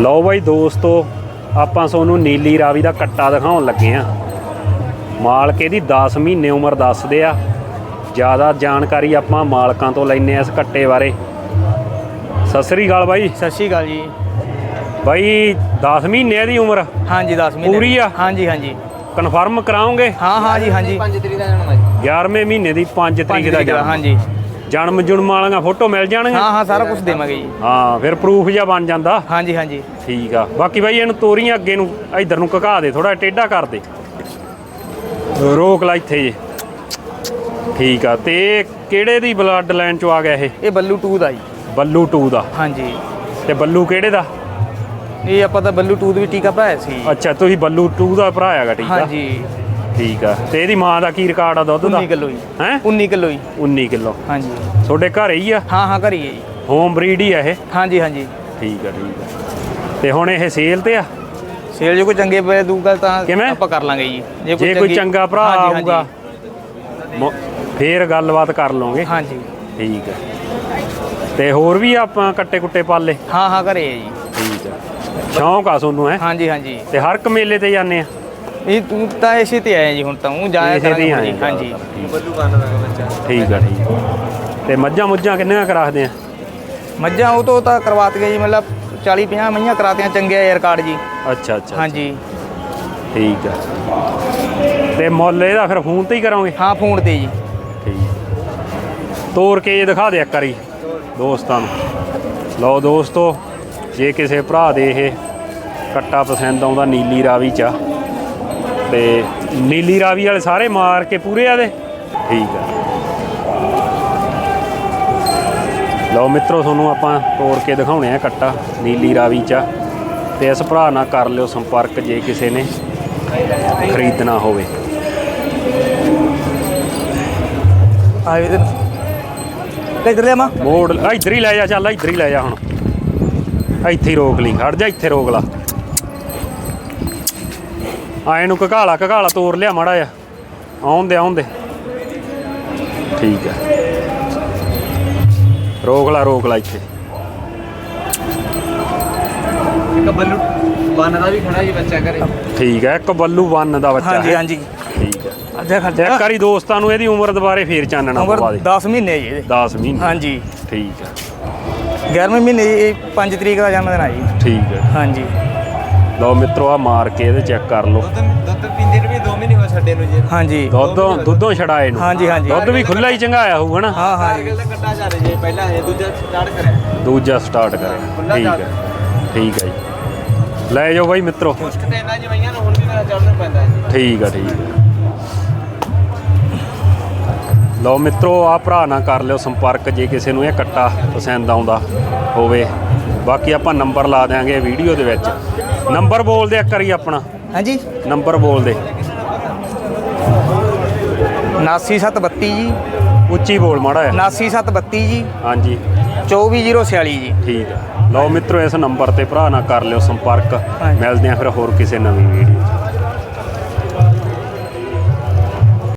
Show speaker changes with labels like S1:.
S1: ਲਓ ਬਾਈ ਦੋਸਤੋ ਆਪਾਂ ਤੁਹਾਨੂੰ ਨੀਲੀ ਰਾਵੀ ਦਾ ਕੱਟਾ ਦਿਖਾਉਣ ਲੱਗੇ ਆ। ਮਾਲਕ ਇਹਦੀ 10 ਮਹੀਨੇ ਉਮਰ ਦੱਸਦੇ ਆ। ਜ਼ਿਆਦਾ ਜਾਣਕਾਰੀ ਆਪਾਂ ਮਾਲਕਾਂ ਤੋਂ ਲੈਨੇ ਆ ਇਸ ਕੱਟੇ ਬਾਰੇ। ਸਤਿ ਸ੍ਰੀ ਅਕਾਲ ਬਾਈ।
S2: ਸਤਿ ਸ਼੍ਰੀ ਅਕਾਲ ਜੀ।
S1: ਬਾਈ 10 ਮਹੀਨੇ ਦੀ ਉਮਰ?
S2: ਹਾਂਜੀ 10 ਮਹੀਨੇ
S1: ਪੂਰੀ ਆ?
S2: ਹਾਂਜੀ ਹਾਂਜੀ।
S1: ਕਨਫਰਮ ਕਰਾਉਂਗੇ
S2: ਹਾਂ ਹਾਂ ਜੀ ਹਾਂਜੀ।
S3: 5 ਤਰੀਕ ਦਾ ਜਨਮ ਹੈ ਜੀ
S1: 11ਵੇਂ ਮਹੀਨੇ ਦੀ 5
S2: ਪੰਜ
S1: ਤਰੀਕ ਦਾ
S2: ਤਰੀਕ ਦਾ
S1: ਜਨਮ
S2: ਹਾਂਜੀ।
S1: ਜਨਮ ਜੁਨਮ ਵਾਲੀਆਂ ਫੋਟੋ ਮਿਲ ਜਾਣਗੀਆਂ?
S2: ਹਾਂ ਹਾਂ ਸਾਰਾ ਕੁਝ ਦੇਵਾਂਗੇ ਜੀ।
S1: ਹਾਂ ਫਿਰ ਪ੍ਰੂਫ ਜਿਹਾ ਬਣ ਜਾਂਦਾ।
S2: ਹਾਂਜੀ ਹਾਂਜੀ।
S1: ਠੀਕ ਆ। ਬਾਕੀ ਬਾਈ ਇਹਨੂੰ ਤੋਰੀਆਂ ਅੱਗੇ ਨੂੰ ਇਧਰ ਨੂੰ ਘਕਾ ਦੇ ਥੋੜਾ ਟੇਢਾ ਕਰ ਦੇ। ਰੋਕ ਲਾ ਇੱਥੇ ਜੇ। ਠੀਕ ਆ। ਤੇ ਇਹ ਕਿਹੜੇ ਦੀ ਬਲੱਡ ਲਾਈਨ ਚੋਂ ਆ ਗਿਆ ਇਹ?
S2: ਇਹ ਬੱਲੂ 2 ਦਾ ਜੀ।
S1: ਬੱਲੂ 2 ਦਾ।
S2: ਹਾਂਜੀ।
S1: ਤੇ ਬੱਲੂ ਕਿਹੜੇ ਦਾ?
S2: ਇਹ ਆਪਾਂ ਤਾਂ ਬੱਲੂ 2 ਦਾ ਵੀ ਟੀਕਾ ਪਾਇਆ ਸੀ।
S1: ਅੱਛਾ ਤੁਸੀਂ ਬੱਲੂ 2 ਦਾ ਭਰਾ ਹੈਗਾ ਠੀਕ ਆ?
S2: ਹਾਂਜੀ।
S1: ਠੀਕ ਆ। ਤੇ ਇਹਦੀ ਮਾਂ ਦਾ ਕੀ ਰਿਕਾਰਡ ਆ ਦੁੱਧ ਦਾ?
S2: 19 ਕਿਲੋ ਜੀ।
S1: ਹੈ?
S2: 19 ਕਿਲੋ ਜੀ।
S1: 19 ਕਿਲੋ।
S2: ਹਾਂਜੀ।
S1: ਤੁਹਾਡੇ ਘਰ ਹੀ ਆ?
S2: ਹਾਂ ਹਾਂ ਕਰੀਏ ਜੀ।
S1: ਹੋਮ ਬਰੀਡ ਹੀ ਆ ਇਹ?
S2: ਹਾਂਜੀ ਹਾਂਜੀ।
S1: ਠੀਕ ਆ ਠੀਕ ਆ। ਤੇ ਹੁਣ ਇਹ ਸੇਲ ਤੇ ਆ?
S2: ਸੇਲ ਜੇ ਕੋਈ ਚੰਗੇ ਪਏ ਦੂਗਾ ਤਾਂ
S1: ਕਿਵੇਂ?
S2: ਆਪਾਂ ਕਰ ਲਾਂਗੇ ਜੀ।
S1: ਜੇ ਕੋਈ
S2: ਚੰਗੀ-
S1: ਚੰਗਾ ਭਰਾ
S2: ਹਾਂਜੀ,
S1: ਆਊਗਾ ਮ- ਫੇਰ ਗੱਲਬਾਤ ਕਰ ਲਵਾਂਗੇ।
S2: ਹਾਂਜੀ।
S1: ਠੀਕ ਹੈ ਤੇ ਹੋਰ ਵੀ ਆਪਾਂ ਕੱਟੇ ਕੁੱਟੇ ਪਾਲੇ?
S2: ਹਾਂ ਹਾਂ ਕਰੀਏ ਜੀ।
S1: ਠੀਕ ਹੈ ਸ਼ੌਂਕ ਆ ਤੁਹਾਨੂੰ ਹੈ?
S2: ਹਾਂਜੀ ਹਾਂਜੀ।
S1: ਤੇ ਹਰ ਇੱਕ ਮੇਲੇ ਤੇ ਜਾਂਦੇ ਆ?
S2: ਇਹ ਤੂੰ ਤਾਂ ਇਸੇ ਤੇ ਆਇਆ ਜੀ ਹੁਣ ਤਾਂ ਉਹ ਜਾਇਆ
S1: ਇਸੇ ਤੇ ਹੀ
S2: ਕਰਾਂਗੇ
S1: ਆਏ
S2: ਜੀ ਹਾਂਜੀ।
S3: ਬੱਲੂ ਕਾਨ ਦਾ ਬੱਚਾ?
S1: ਠੀਕ ਹੈ ਠੀਕ ਤੇ ਮੱਝਾਂ ਮੁੱਝਾਂ ਕਿੰਨੀਆਂ ਕੁ ਰੱਖਦੇ ਆ?
S2: ਮੱਝਾਂ ਉਹ ਤੋਂ ਤਾਂ ਕਰਵਾਤ ਗਏ ਜੀ ਮਤਲਬ 40 50 ਮਈਆਂ ਕਰਾਤੀਆਂ ਚੰਗੇ ਆ ਰਿਕਾਰਡ ਜੀ।
S1: ਅੱਛਾ ਅੱਛਾ
S2: ਹਾਂਜੀ।
S1: ਠੀਕ ਹੈ ਤੇ ਮੁੱਲ ਇਹਦਾ ਫਿਰ ਫੋਨ ਤੇ ਹੀ ਕਰਾਂਗੇ?
S2: ਹਾਂ ਫੋਨ ਤੇ ਜੀ।
S1: ਠੀਕ। ਤੋਰ ਕੇ ਇਹ ਦਿਖਾ ਦੇ ਇੱਕ ਵਾਰੀ ਦੋਸਤਾਂ ਨੂੰ। ਲਓ ਦੋਸਤੋ ਜੇ ਕਿਸੇ ਭਰਾ ਦੇ ਇਹ ਕੱਟਾ ਪਸੰਦ ਆਉਂਦਾ ਨੀਲੀ ਰਾਵੀ ਚ ਆ, ਤੇ ਨੀਲੀ ਰਾਵੀ ਵਾਲੇ ਸਾਰੇ ਮਾਰ ਕੇ ਪੂਰੇ ਆ ਦੇ। ਠੀਕ ਆ। ਲਓ ਮਿੱਤਰੋ ਤੁਹਾਨੂੰ ਆਪਾਂ ਤੋੜ ਕੇ ਦਿਖਾਉਣੇ ਆ ਕੱਟਾ ਨੀਲੀ ਰਾਵੀ ਚ। ਤੇ ਇਸ ਭਰਾ ਨਾਲ ਕਰ ਲਿਓ ਸੰਪਰਕ ਜੇ ਕਿਸੇ ਨੇ ਖਰੀਦਣਾ ਹੋਵੇ।
S2: ਆਏ ਤੇ ਕਿੱਧਰ ਲਿਆ ਮਾਂ।
S1: ਮੋੜ ਆ ਇੱਧਰ ਹੀ ਲੈ ਜਾ ਚੱਲ ਇੱਧਰ ਹੀ ਲੈ ਜਾ ਹੁਣ। ਇੱਥੇ ਹੀ ਰੋਕ ਲਈ ਖੜ ਜਾ ਇੱਥੇ ਰੋਕ ਲਾ। ਆਏ ਨੂੰ ਘਕਾਲਾ ਘਕਾਲਾ ਤੋੜ ਲਿਆ ਮਾੜਾ ਜਿਹਾ। ਆਉਣ ਦੇ ਆਉਣ ਦੇ ਠੀਕ ਹੈ ਰੋਕ ਲਾ ਰੋਕ ਲਾ ਇੱਥੇ।
S3: ਇੱਕ ਬੱਲੂ ਬਨ ਦਾ ਵੀ ਖੜਾ ਜੀ ਬੱਚਾ ਕਰੇ
S1: ਠੀਕ ਹੈ ਇੱਕ ਬੱਲੂ ਵਨ ਦਾ ਬੱਚਾ
S2: ਹਾਂਜੀ ਹਾਂਜੀ।
S1: ਠੀਕ ਹੈ
S2: ਅੱਧਾ ਖਰਚਾ।
S1: ਇੱਕ ਵਾਰੀ ਦੋਸਤਾਂ ਨੂੰ ਇਹਦੀ ਉਮਰ ਦੁਬਾਰੇ ਫੇਰ ਚਾਨਣਾ ਪਵਾ ਦੇ।
S2: 10 ਮਹੀਨੇ ਜੀ ਇਹਦੇ।
S1: 10 ਮਹੀਨੇ।
S2: ਹਾਂਜੀ।
S1: ਠੀਕ ਹੈ
S2: 11ਵੇਂ ਮਹੀਨੇ ਇਹ 5 ਤਰੀਕ ਦਾ ਜਨਮ ਦਿਨ ਆ ਜੀ।
S1: ਠੀਕ ਹੈ
S2: ਹਾਂਜੀ।
S1: ਲਓ ਮਿੱਤਰੋ ਆ ਮਾਰ ਕੇ ਇਹਦੇ ਚੈੱਕ ਕਰ ਲਓ।
S3: ਦੁੱਧ ਪੀਂਦੇ ਨੂੰ ਵੀ 2 ਮਹੀਨੇ ਹੋ ਛੱਡੇ ਨੂੰ ਜੀ।
S2: ਹਾਂਜੀ।
S1: ਦੁੱਧੋਂ ਦੁੱਧੋਂ ਛੜਾਏ ਨੂੰ
S2: ਹਾਂਜੀ ਹਾਂਜੀ।
S1: ਦੁੱਧ ਵੀ ਖੁੱਲਾ ਹੀ ਚੰਗਾਇਆ ਹੋਊਗਾ ਨਾ
S2: ਹਾਂ ਹਾਂ। ਜੀ
S3: ਕਾਰਗਿਲ ਦਾ ਕੱਟਾ ਜਾ ਰਿਹਾ ਜੀ ਪਹਿਲਾਂ ਇਹ ਦੂਜਾ ਸਟਾਰਟ ਕਰਿਆ।
S1: ਦੂਜਾ ਸਟਾਰਟ ਕਰੇ
S3: ਖੁੱਲ੍ਹਾ
S1: ਠੀਕ
S3: ਚੱਲ
S1: ਹੈ। ਠੀਕ ਹੈ ਜੀ। ਲੈ ਜਾਓ ਬਾਈ ਮਿੱਤਰੋ।
S3: ਮੁਸ਼ਕ ਤੇ ਇਹਨਾਂ ਜਵਾਈਆਂ ਨੂੰ ਹੁਣ ਵੀ ਮੇਰਾ ਚੜਨਾ ਪੈਂਦਾ ਹੈ
S1: ਠੀਕ ਹੈ ਠੀਕ ਹੈ ਲਓ ਮਿੱਤਰੋ ਆ ਭਰਾ ਨਾਲ ਕਰ ਲਿਓ ਸੰਪਰਕ ਜੇ ਕਿਸੇ ਨੂੰ ਇਹ ਕੱਟਾ ਪਸੰਦ ਆਉਂਦਾ ਹੋਵੇ। ਬਾਕੀ ਆਪਾਂ ਨੰਬਰ ਲਾ ਦਿਆਂਗੇ ਵੀਡੀਓ ਦੇ ਵਿੱਚ। ਨੰਬਰ ਬੋਲ ਦੇ ਇੱਕ ਵਾਰੀ ਆਪਣਾ।
S2: ਹਾਂਜੀ।
S1: ਨੰਬਰ ਬੋਲ ਦੇ।
S2: 99732 ਜੀ।
S1: ਉੱਚੀ ਬੋਲ ਮਾੜਾ ਹੈ
S2: 99732 ਜੀ।
S1: ਹਾਂਜੀ।
S2: 24046 ਜੀ।
S1: ਠੀਕ ਹੈ ਲਓ ਮਿੱਤਰੋ ਇਸ ਨੰਬਰ ਤੇ ਭਰਾ ਨਾਲ ਕਰ ਲਿਓ ਸੰਪਰਕ। ਮਿਲਦੇ ਆ ਫਿਰ ਹੋਰ ਕਿਸੇ ਨਵੀਂ ਵੀਡੀਓ 'ਚ।